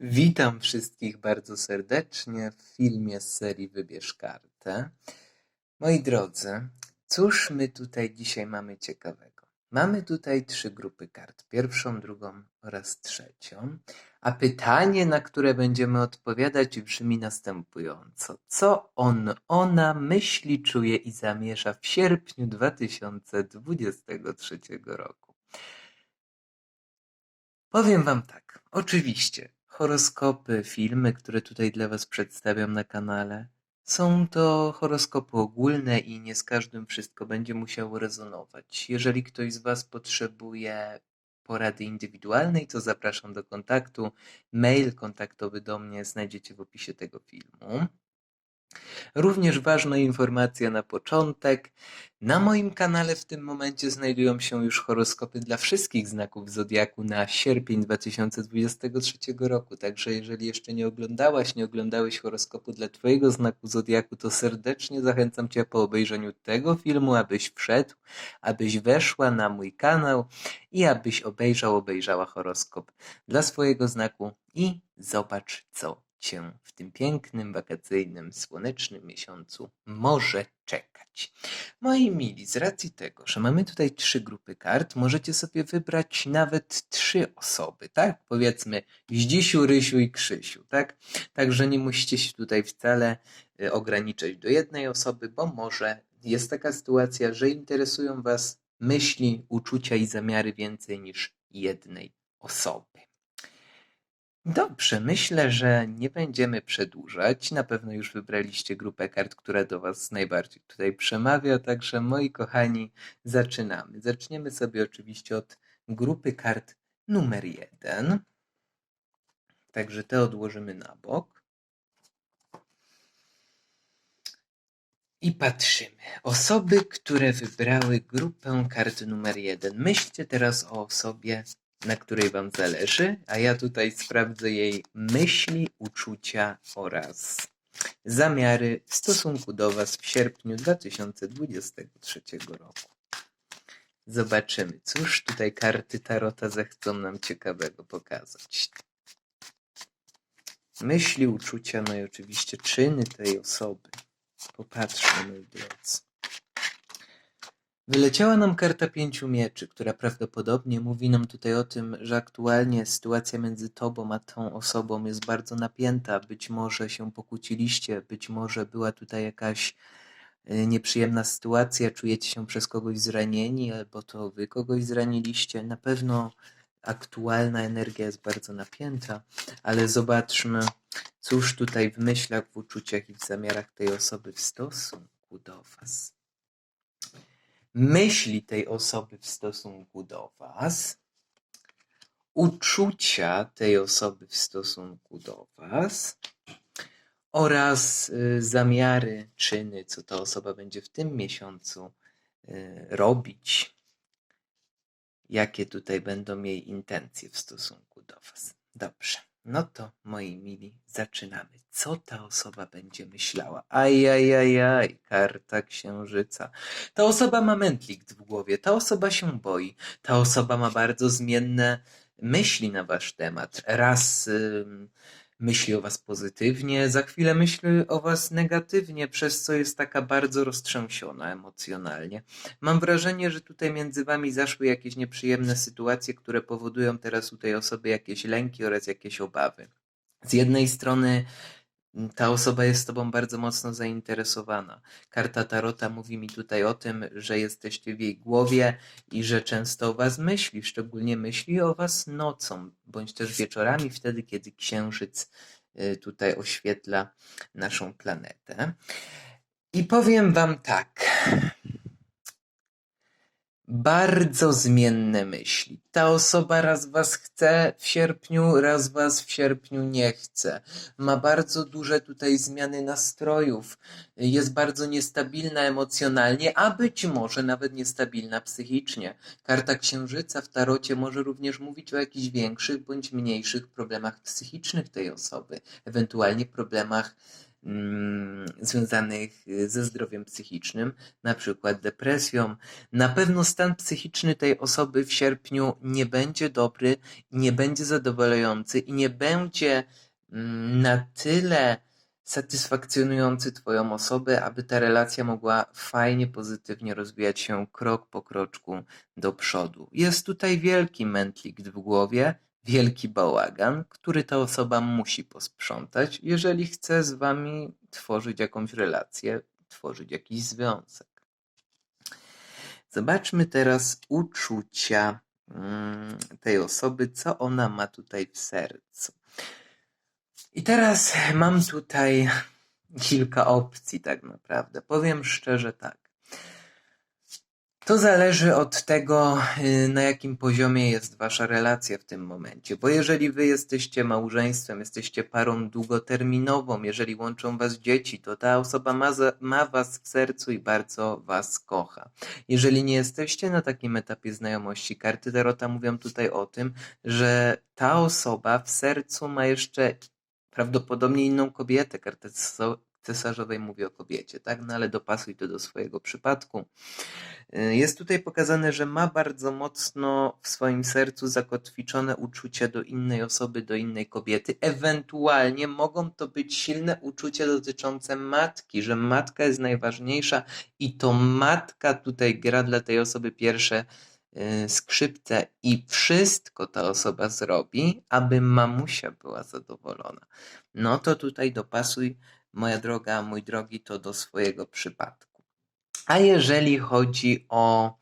Witam wszystkich bardzo serdecznie w filmie z serii Wybierz kartę. Moi drodzy, cóż my tutaj dzisiaj mamy ciekawego? Mamy tutaj trzy grupy kart. Pierwszą, drugą oraz trzecią. A pytanie, na które będziemy odpowiadać, brzmi następująco. Co on, ona myśli, czuje i zamierza w sierpniu 2023 roku? Powiem wam tak. Oczywiście, horoskopy, filmy, które tutaj dla was przedstawiam na kanale, są to horoskopy ogólne i nie z każdym wszystko będzie musiało rezonować. Jeżeli ktoś z was potrzebuje porady indywidualnej, to zapraszam do kontaktu. Mail kontaktowy do mnie znajdziecie w opisie tego filmu. Również ważna informacja na początek. Na moim kanale w tym momencie znajdują się już horoskopy dla wszystkich znaków zodiaku na sierpień 2023 roku. Także jeżeli jeszcze nie oglądałaś, nie oglądałeś horoskopu dla Twojego znaku zodiaku, to serdecznie zachęcam Cię po obejrzeniu tego filmu, abyś wszedł, abyś weszła na mój kanał i abyś obejrzał, obejrzała horoskop dla swojego znaku i zobacz, co Cię w tym pięknym, wakacyjnym, słonecznym miesiącu może czekać. Moi mili, z racji tego, że mamy tutaj trzy grupy kart, możecie sobie wybrać nawet trzy osoby, tak? Powiedzmy Zdzisiu, Rysiu i Krzysiu, tak? Także nie musicie się tutaj wcale y, ograniczać do jednej osoby, bo może jest taka sytuacja, że interesują Was myśli, uczucia i zamiary więcej niż jednej osoby. Dobrze, myślę, że nie będziemy przedłużać. Na pewno już wybraliście grupę kart, która do Was najbardziej tutaj przemawia, także moi kochani, zaczynamy. Zaczniemy sobie oczywiście od grupy kart numer jeden. Także te odłożymy na bok. I patrzymy. Osoby, które wybrały grupę kart numer jeden. Myślcie teraz o osobie na której Wam zależy, a ja tutaj sprawdzę jej myśli, uczucia oraz zamiary w stosunku do Was w sierpniu 2023 roku. Zobaczymy, cóż tutaj karty Tarota zechcą nam ciekawego pokazać. Myśli, uczucia, no i oczywiście czyny tej osoby. Popatrzmy, moi drodzy. Wyleciała nam karta pięciu mieczy, która prawdopodobnie mówi nam tutaj o tym, że aktualnie sytuacja między tobą a tą osobą jest bardzo napięta. Być może się pokłóciliście, być może była tutaj jakaś y, nieprzyjemna sytuacja, czujecie się przez kogoś zranieni, albo to wy kogoś zraniliście. Na pewno aktualna energia jest bardzo napięta, ale zobaczmy, cóż tutaj w myślach, w uczuciach i w zamiarach tej osoby w stosunku do Was myśli tej osoby w stosunku do Was, uczucia tej osoby w stosunku do Was oraz y, zamiary, czyny, co ta osoba będzie w tym miesiącu y, robić, jakie tutaj będą jej intencje w stosunku do Was. Dobrze. No to, moi mili, zaczynamy. Co ta osoba będzie myślała? Ajajajaj, karta księżyca. Ta osoba ma mętlik w głowie, ta osoba się boi, ta osoba ma bardzo zmienne myśli na wasz temat. Raz myśli o was pozytywnie, za chwilę myśli o was negatywnie, przez co jest taka bardzo roztrzęsiona emocjonalnie. Mam wrażenie, że tutaj między wami zaszły jakieś nieprzyjemne sytuacje, które powodują teraz u tej osoby jakieś lęki oraz jakieś obawy. Z jednej strony ta osoba jest tobą bardzo mocno zainteresowana. Karta Tarota mówi mi tutaj o tym, że jesteście w jej głowie i że często o was myśli, szczególnie myśli o was nocą, bądź też wieczorami, wtedy kiedy księżyc y, tutaj oświetla naszą planetę. I powiem wam tak. Bardzo zmienne myśli. Ta osoba raz was chce w sierpniu, raz was w sierpniu nie chce. Ma bardzo duże tutaj zmiany nastrojów. Jest bardzo niestabilna emocjonalnie, a być może nawet niestabilna psychicznie. Karta księżyca w tarocie może również mówić o jakichś większych bądź mniejszych problemach psychicznych tej osoby, ewentualnie problemach związanych y, ze zdrowiem psychicznym, na przykład depresją. Na pewno stan psychiczny tej osoby w sierpniu nie będzie dobry, nie będzie zadowalający i nie będzie mm, na tyle satysfakcjonujący Twoją osobę, aby ta relacja mogła fajnie, pozytywnie rozwijać się krok po kroczku do przodu. Jest tutaj wielki mętlik w głowie, wielki bałagan, który ta osoba musi posprzątać, jeżeli chce z Wami tworzyć jakąś relację, tworzyć jakiś związek. Zobaczmy teraz uczucia mm, tej osoby, co ona ma tutaj w sercu. I teraz mam tutaj kilka opcji, tak naprawdę. Powiem szczerze tak. To zależy od tego, y, na jakim poziomie jest wasza relacja w tym momencie. Bo jeżeli wy jesteście małżeństwem, jesteście parą długoterminową, jeżeli łączą was dzieci, to ta osoba ma, za, ma was w sercu i bardzo was kocha. Jeżeli nie jesteście na takim etapie znajomości, karty Tarota mówią tutaj o tym, że ta osoba w sercu ma jeszcze prawdopodobnie inną kobietę. Ceso- cesarzowej mówi o kobiecie, tak? No ale dopasuj to do swojego przypadku. Y, Jest tutaj pokazane, że ma bardzo mocno w swoim sercu zakotwiczone uczucia do innej osoby, do innej kobiety. Ewentualnie mogą to być silne uczucia dotyczące matki, że matka jest najważniejsza i to matka tutaj gra dla tej osoby pierwsze y, skrzypce i wszystko ta osoba zrobi, aby mamusia była zadowolona. No to tutaj dopasuj, moja droga, mój drogi, to do swojego przypadku. A jeżeli chodzi o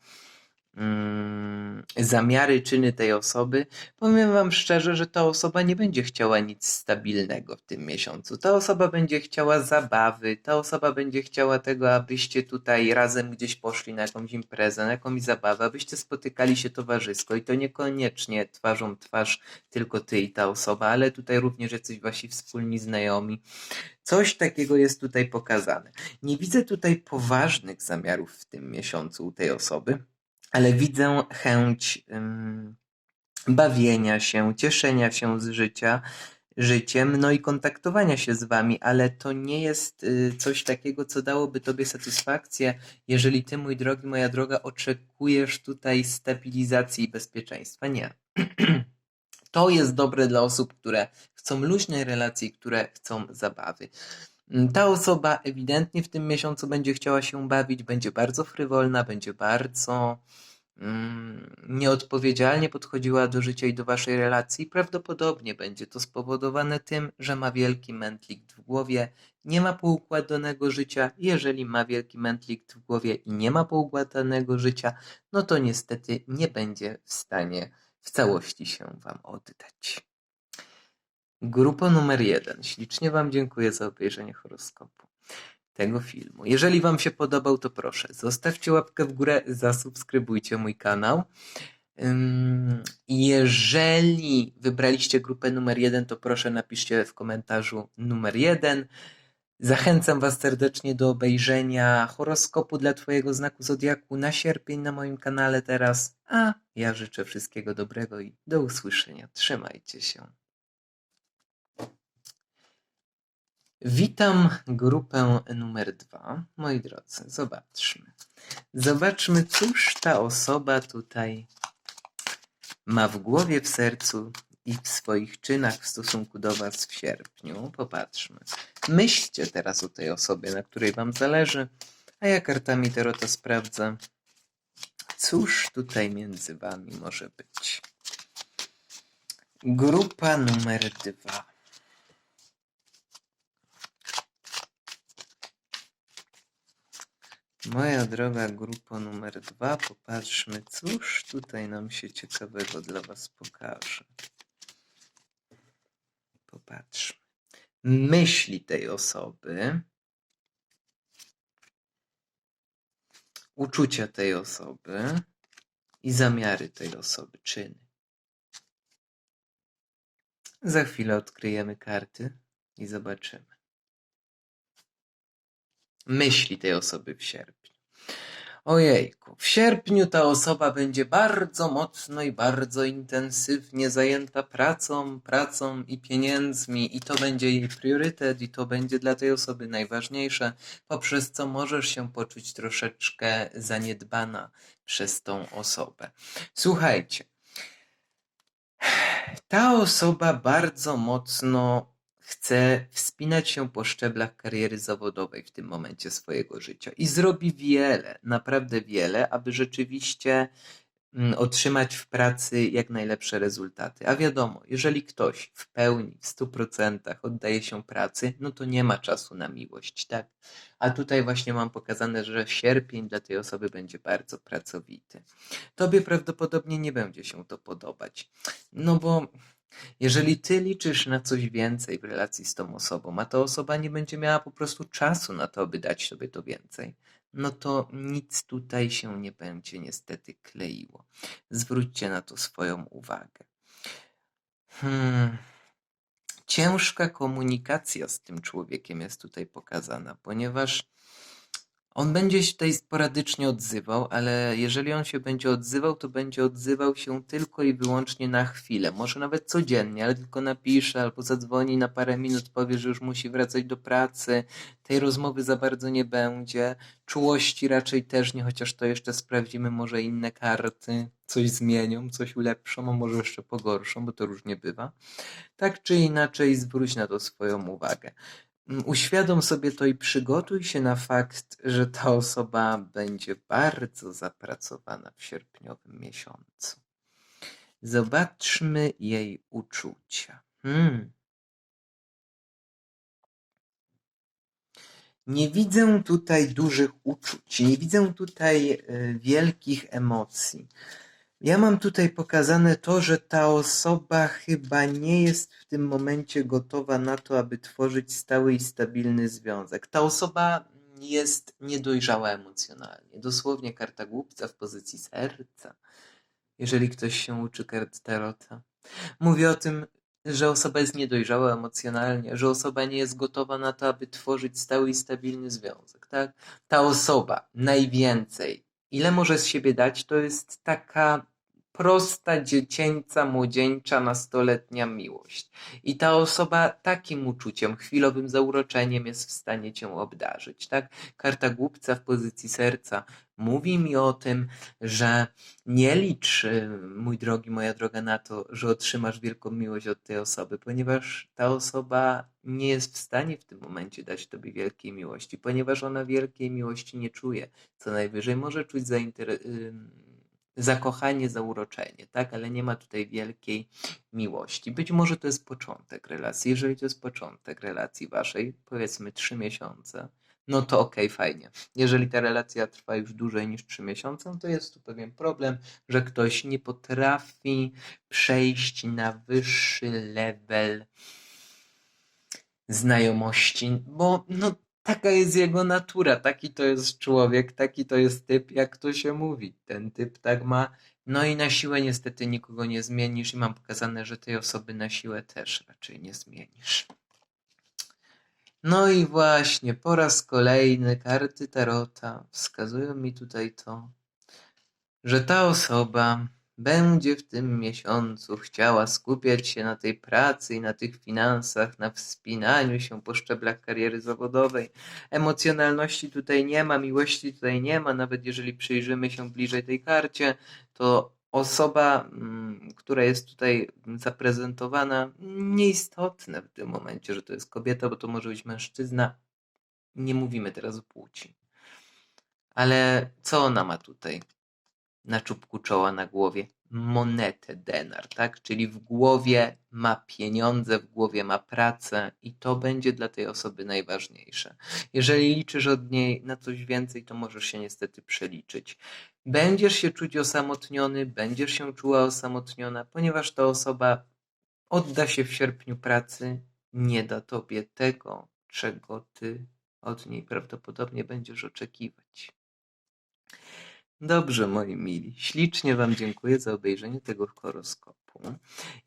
mm, zamiary, czyny tej osoby, powiem Wam szczerze, że ta osoba nie będzie chciała nic stabilnego w tym miesiącu. Ta osoba będzie chciała zabawy, ta osoba będzie chciała tego, abyście tutaj razem gdzieś poszli na jakąś imprezę, na jakąś zabawę, abyście spotykali się towarzysko i to niekoniecznie twarzą twarz tylko Ty i ta osoba, ale tutaj również jacyś Wasi wspólni znajomi. Coś takiego jest tutaj pokazane. Nie widzę tutaj poważnych zamiarów w tym miesiącu u tej osoby, ale widzę chęć bawienia się, cieszenia się z życia, życiem, no i kontaktowania się z wami, ale to nie jest y, coś takiego, co dałoby tobie satysfakcję, jeżeli ty, mój drogi, moja droga, oczekujesz tutaj stabilizacji i bezpieczeństwa. Nie. To jest dobre dla osób, które chcą luźnej relacji, które chcą zabawy. Mm, Ta osoba ewidentnie w tym miesiącu będzie chciała się bawić, będzie bardzo frywolna, będzie bardzo mm, nieodpowiedzialnie podchodziła do życia i do waszej relacji. Prawdopodobnie będzie to spowodowane tym, że ma wielki mętlik w głowie, nie ma poukładanego życia. Jeżeli ma wielki mętlik w głowie i nie ma poukładanego życia, no to niestety nie będzie w stanie w całości się wam oddać. Grupa numer jeden. Ślicznie Wam dziękuję za obejrzenie horoskopu tego filmu. Jeżeli Wam się podobał, to proszę, zostawcie łapkę w górę, zasubskrybujcie mój kanał. Jeżeli wybraliście grupę numer jeden, to proszę napiszcie w komentarzu numer jeden. Zachęcam Was serdecznie do obejrzenia horoskopu dla Twojego znaku zodiaku na sierpień na moim kanale teraz. A ja życzę wszystkiego dobrego i do usłyszenia. Trzymajcie się. Witam grupę numer dwa. Moi drodzy, zobaczmy. Zobaczmy, cóż ta osoba tutaj ma w głowie, w sercu i w swoich czynach w stosunku do Was w sierpniu. Popatrzmy. Myślcie teraz o tej osobie, na której Wam zależy, a ja kartami Tarota sprawdzę, cóż tutaj między Wami może być. Grupa numer dwa. Moja droga grupa numer dwa, popatrzmy, cóż tutaj nam się ciekawego dla Was pokaże. Popatrzmy. Myśli tej osoby, uczucia tej osoby i zamiary tej osoby, czyny. Za chwilę odkryjemy karty i zobaczymy myśli tej osoby w sierpniu. Ojejku, w sierpniu ta osoba będzie bardzo mocno i bardzo intensywnie zajęta pracą, pracą i pieniędzmi, i to będzie jej priorytet, i to będzie dla tej osoby najważniejsze, poprzez co możesz się poczuć troszeczkę zaniedbana przez tą osobę. Słuchajcie, ta osoba bardzo mocno chce wspinać się po szczeblach kariery zawodowej w tym momencie swojego życia i zrobi wiele, naprawdę wiele, aby rzeczywiście mm, otrzymać w pracy jak najlepsze rezultaty. A wiadomo, jeżeli ktoś w pełni, w stu procentach oddaje się pracy, no to nie ma czasu na miłość, tak? A tutaj właśnie mam pokazane, że sierpień dla tej osoby będzie bardzo pracowity. Tobie prawdopodobnie nie będzie się to podobać, no bo jeżeli ty liczysz na coś więcej w relacji z tą osobą, a ta osoba nie będzie miała po prostu czasu na to, by dać sobie to więcej, no to nic tutaj się nie będzie niestety kleiło. Zwróćcie na to swoją uwagę. Hmm. Ciężka komunikacja z tym człowiekiem jest tutaj pokazana, ponieważ on będzie się tutaj sporadycznie odzywał, ale jeżeli on się będzie odzywał, to będzie odzywał się tylko i wyłącznie na chwilę. Może nawet codziennie, ale tylko napisze albo zadzwoni na parę minut, powie, że już musi wracać do pracy. Tej rozmowy za bardzo nie będzie. Czułości raczej też nie, chociaż to jeszcze sprawdzimy, może inne karty coś zmienią, coś ulepszą, a może jeszcze pogorszą, bo to różnie bywa. Tak czy inaczej, zwróć na to swoją uwagę. Mm, Uświadom sobie to i przygotuj się na fakt, że ta osoba będzie bardzo zapracowana w sierpniowym miesiącu. Zobaczmy jej uczucia. Hmm. Nie widzę tutaj dużych uczuć, nie widzę tutaj y, wielkich emocji. Ja mam tutaj pokazane to, że ta osoba chyba nie jest w tym momencie gotowa na to, aby tworzyć stały i stabilny związek. Ta osoba jest niedojrzała emocjonalnie. Dosłownie karta głupca w pozycji serca. Jeżeli ktoś się uczy kart tarota. Mówi o tym, że osoba jest niedojrzała emocjonalnie, że osoba nie jest gotowa na to, aby tworzyć stały i stabilny związek. Tak? Ta osoba najwięcej, ile może z siebie dać, to jest taka prosta, dziecięca, młodzieńcza, nastoletnia miłość. I ta osoba takim uczuciem, chwilowym zauroczeniem jest w stanie cię obdarzyć. Tak? Karta głupca w pozycji serca mówi mi o tym, że nie licz, y, mój drogi, moja droga, na to, że otrzymasz wielką miłość od tej osoby, ponieważ ta osoba nie jest w stanie w tym momencie dać tobie wielkiej miłości, ponieważ ona wielkiej miłości nie czuje. Co najwyżej może czuć zainteresowanie zakochanie, zauroczenie, tak? Ale nie ma tutaj wielkiej miłości. Być może to jest początek relacji. Jeżeli to jest początek relacji waszej, powiedzmy trzy miesiące, no to okej, okay, fajnie. Jeżeli ta relacja trwa już dłużej niż trzy miesiące, no to jest tu pewien problem, że ktoś nie potrafi przejść na wyższy level znajomości, bo no Taka jest jego natura, taki to jest człowiek, taki to jest typ, jak to się mówi. Ten typ tak ma. No i na siłę niestety nikogo nie zmienisz i mam pokazane, że tej osoby na siłę też raczej nie zmienisz. No i właśnie, po raz kolejny karty Tarota wskazują mi tutaj to, że ta osoba będzie w tym miesiącu chciała skupiać się na tej pracy i na tych finansach, na wspinaniu się po szczeblach kariery zawodowej. Emocjonalności tutaj nie ma, miłości tutaj nie ma, nawet jeżeli przyjrzymy się bliżej tej karcie, to osoba, mm, która jest tutaj zaprezentowana, nieistotne w tym momencie, że to jest kobieta, bo to może być mężczyzna. Nie mówimy teraz o płci. Ale co ona ma tutaj? Na czubku czoła, na głowie monetę denar, tak? Czyli w głowie ma pieniądze, w głowie ma pracę i to będzie dla tej osoby najważniejsze. Jeżeli liczysz od niej na coś więcej, to możesz się niestety przeliczyć. Będziesz się czuć osamotniony, będziesz się czuła osamotniona, ponieważ ta osoba odda się w sierpniu pracy, nie da tobie tego, czego ty od niej prawdopodobnie będziesz oczekiwać. Dobrze, moi mili, ślicznie Wam dziękuję za obejrzenie tego horoskopu.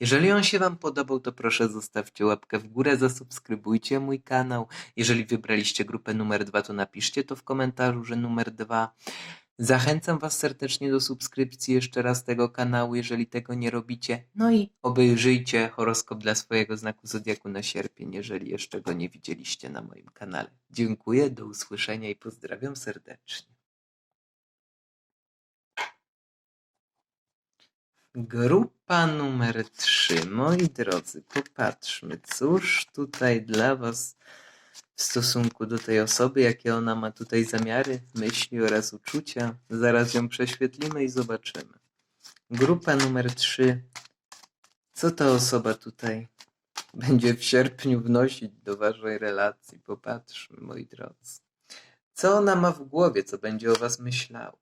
Jeżeli on się Wam podobał, to proszę zostawcie łapkę w górę, zasubskrybujcie mój kanał. Jeżeli wybraliście grupę numer dwa, to napiszcie to w komentarzu, że numer dwa. Zachęcam Was serdecznie do subskrypcji jeszcze raz tego kanału, jeżeli tego nie robicie. No i obejrzyjcie horoskop dla swojego znaku zodiaku na sierpień, jeżeli jeszcze go nie widzieliście na moim kanale. Dziękuję, do usłyszenia i pozdrawiam serdecznie. Grupa numer 3. Moi drodzy, popatrzmy, cóż tutaj dla Was w stosunku do tej osoby, jakie ona ma tutaj zamiary, myśli oraz uczucia. Zaraz ją prześwietlimy i zobaczymy. Grupa numer 3. Co ta osoba tutaj będzie w sierpniu wnosić do Waszej relacji? Popatrzmy, moi drodzy. Co ona ma w głowie, co będzie o Was myślała?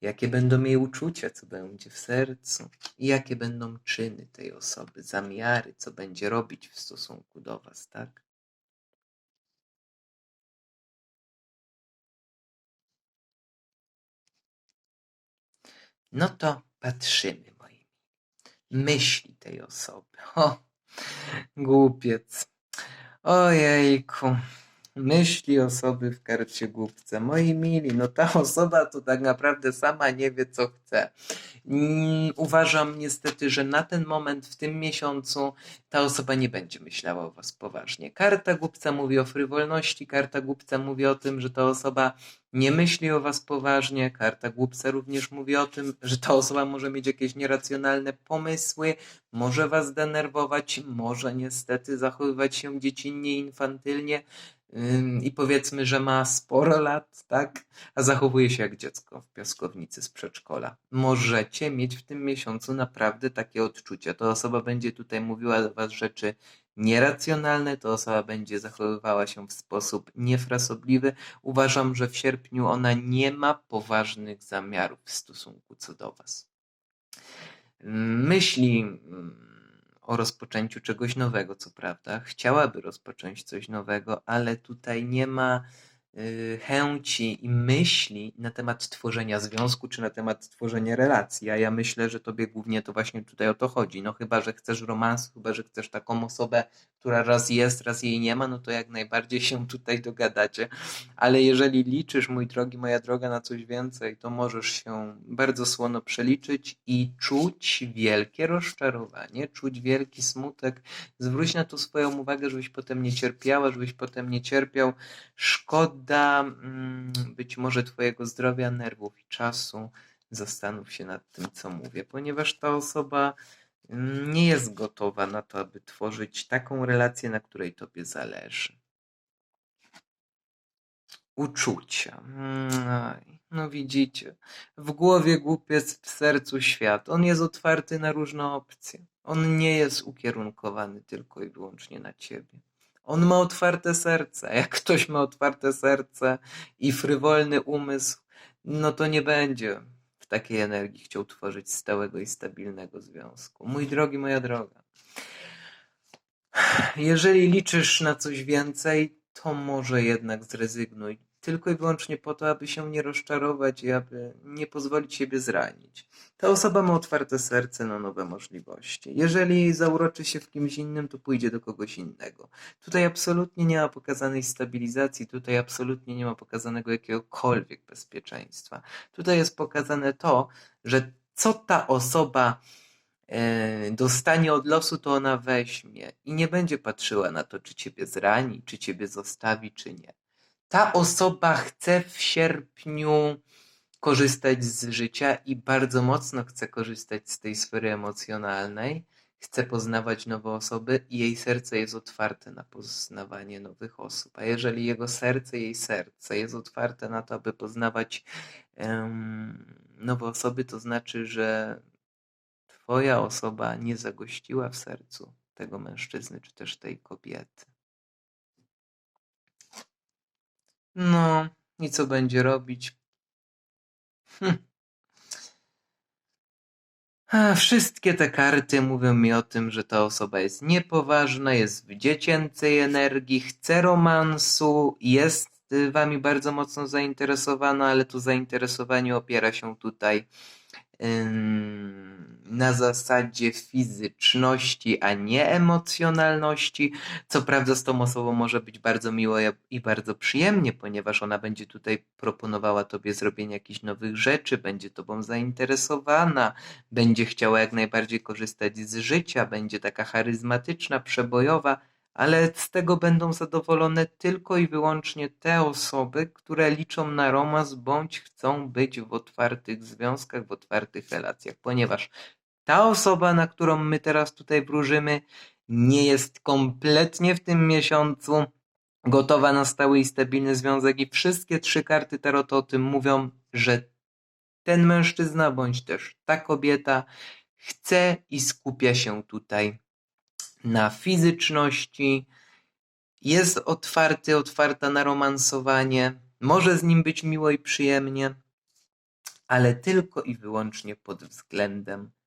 Jakie będą jej uczucia, co będzie w sercu? I jakie będą czyny tej osoby, zamiary, co będzie robić w stosunku do Was, tak? No to patrzymy, moi. Myśli tej osoby. O, głupiec. Ojejku. Myśli osoby w karcie głupca. Moi mili, no ta osoba to tak naprawdę sama nie wie, co chce. Mm, Uważam niestety, że na ten moment, w tym miesiącu, ta osoba nie będzie myślała o Was poważnie. Karta głupca mówi o frywolności, karta głupca mówi o tym, że ta osoba nie myśli o Was poważnie. Karta głupca również mówi o tym, że ta osoba może mieć jakieś nieracjonalne pomysły, może Was denerwować, może niestety zachowywać się dziecinnie, infantylnie. I powiedzmy, że ma sporo lat, tak? A zachowuje się jak dziecko w piaskownicy z przedszkola. Możecie mieć w tym miesiącu naprawdę takie odczucia. Ta osoba będzie tutaj mówiła do Was rzeczy nieracjonalne, ta osoba będzie zachowywała się w sposób niefrasobliwy. Uważam, że w sierpniu ona nie ma poważnych zamiarów w stosunku co do Was. Myśli mm, o rozpoczęciu czegoś nowego, co prawda. Chciałaby rozpocząć coś nowego, ale tutaj nie ma y, chęci i myśli na temat tworzenia związku, czy na temat tworzenia relacji. A ja myślę, że tobie głównie to właśnie tutaj o to chodzi. No chyba, że chcesz romansu, chyba, że chcesz taką osobę, która raz jest, raz jej nie ma, no to jak najbardziej się tutaj dogadacie. Ale jeżeli liczysz, mój drogi, moja droga, na coś więcej, to możesz się bardzo słono przeliczyć i czuć wielkie rozczarowanie, czuć wielki smutek. Zwróć na to swoją uwagę, żebyś potem nie cierpiała, żebyś potem nie cierpiał. Szkoda mm, być może Twojego zdrowia, nerwów i czasu. Zastanów się nad tym, co mówię, ponieważ ta osoba nie jest gotowa na to, aby tworzyć taką relację, na której Tobie zależy. Uczucia. Mm, no widzicie, w głowie głupiec, w sercu świat. On jest otwarty na różne opcje. On nie jest ukierunkowany tylko i wyłącznie na ciebie. On ma otwarte serce. Jak ktoś ma otwarte serce i frywolny umysł, no to nie będzie takiej energii chciał tworzyć stałego i stabilnego związku. Mój drogi, moja droga. Jeżeli liczysz na coś więcej, to może jednak zrezygnuj. Tylko i wyłącznie po to, aby się nie rozczarować i aby nie pozwolić siebie zranić. Ta osoba ma otwarte serce na nowe możliwości. Jeżeli zauroczy się w kimś innym, to pójdzie do kogoś innego. Tutaj absolutnie nie ma pokazanej stabilizacji, tutaj absolutnie nie ma pokazanego jakiegokolwiek bezpieczeństwa. Tutaj jest pokazane to, że co ta osoba e, dostanie od losu, to ona weźmie i nie będzie patrzyła na to, czy ciebie zrani, czy ciebie zostawi, czy nie. Ta osoba chce w sierpniu korzystać z życia i bardzo mocno chce korzystać z tej sfery emocjonalnej. Chce poznawać nowe osoby i jej serce jest otwarte na poznawanie nowych osób. A jeżeli jego serce, jej serce jest otwarte na to, aby poznawać em, nowe osoby, to znaczy, że Twoja osoba nie zagościła w sercu tego mężczyzny czy też tej kobiety. No, i co będzie robić? Hm. A, Wszystkie te karty mówią mi o tym, że ta osoba jest niepoważna, jest w dziecięcej energii, chce romansu, jest y, wami bardzo mocno zainteresowana, ale to zainteresowanie opiera się tutaj ym, na zasadzie fizyczności, a nie emocjonalności. Co prawda z tą osobą może być bardzo miło i- bardzo przyjemnie, ponieważ ona będzie tutaj proponowała tobie zrobienie jakichś nowych rzeczy, będzie tobą zainteresowana, będzie chciała jak najbardziej korzystać z życia, będzie taka charyzmatyczna, przebojowa, ale z tego będą zadowolone tylko i wyłącznie te osoby, które liczą na romans bądź chcą być w otwartych związkach, w otwartych relacjach, ponieważ ta osoba, na którą my teraz tutaj wróżymy, nie jest kompletnie w tym miesiącu gotowa na stały i stabilny związek i wszystkie trzy karty tarotu o tym mówią, że ten mężczyzna bądź też ta kobieta chce i skupia się tutaj na fizyczności, jest otwarty, otwarta na romansowanie, może z nim być miło i przyjemnie, ale tylko i wyłącznie pod względem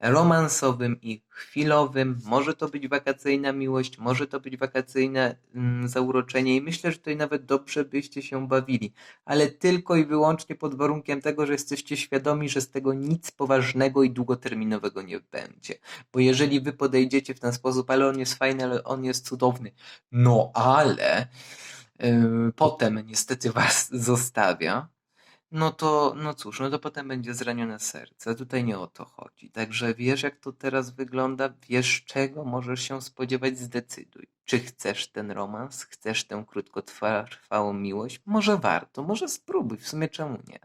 romansowym i chwilowym. Może to być wakacyjna miłość, może to być wakacyjne mm, zauroczenie i myślę, że tutaj nawet dobrze byście się bawili, ale tylko i wyłącznie pod warunkiem tego, że jesteście świadomi, że z tego nic poważnego i długoterminowego nie będzie. Bo jeżeli wy podejdziecie w ten sposób, ale on jest fajny, ale on jest cudowny, no ale yy, potem niestety was zostawia, no to, no cóż, no to potem będzie zranione serce. Tutaj nie o to chodzi. Także wiesz, jak to teraz wygląda, wiesz, czego możesz się spodziewać, zdecyduj. Czy chcesz ten romans, chcesz tę krótkotrwałą miłość? Może warto, może spróbuj, w sumie czemu nie?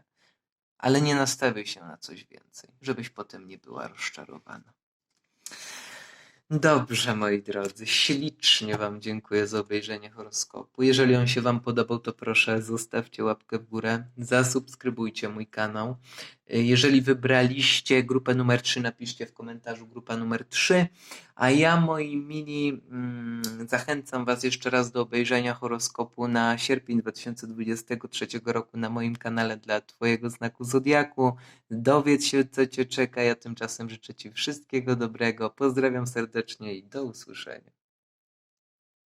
Ale nie nastawiaj się na coś więcej, żebyś potem nie była rozczarowana. Dobrze, moi drodzy, ślicznie Wam dziękuję za obejrzenie horoskopu. Jeżeli on się Wam podobał, to proszę zostawcie łapkę w górę, zasubskrybujcie mój kanał. Jeżeli wybraliście grupę numer 3, napiszcie w komentarzu grupa numer 3. A ja, moi mili, mm, zachęcam Was jeszcze raz do obejrzenia horoskopu na sierpień 2023 roku na moim kanale dla Twojego znaku Zodiaku. Dowiedz się, co Cię czeka. Ja tymczasem życzę Ci wszystkiego dobrego. Pozdrawiam serdecznie i do usłyszenia.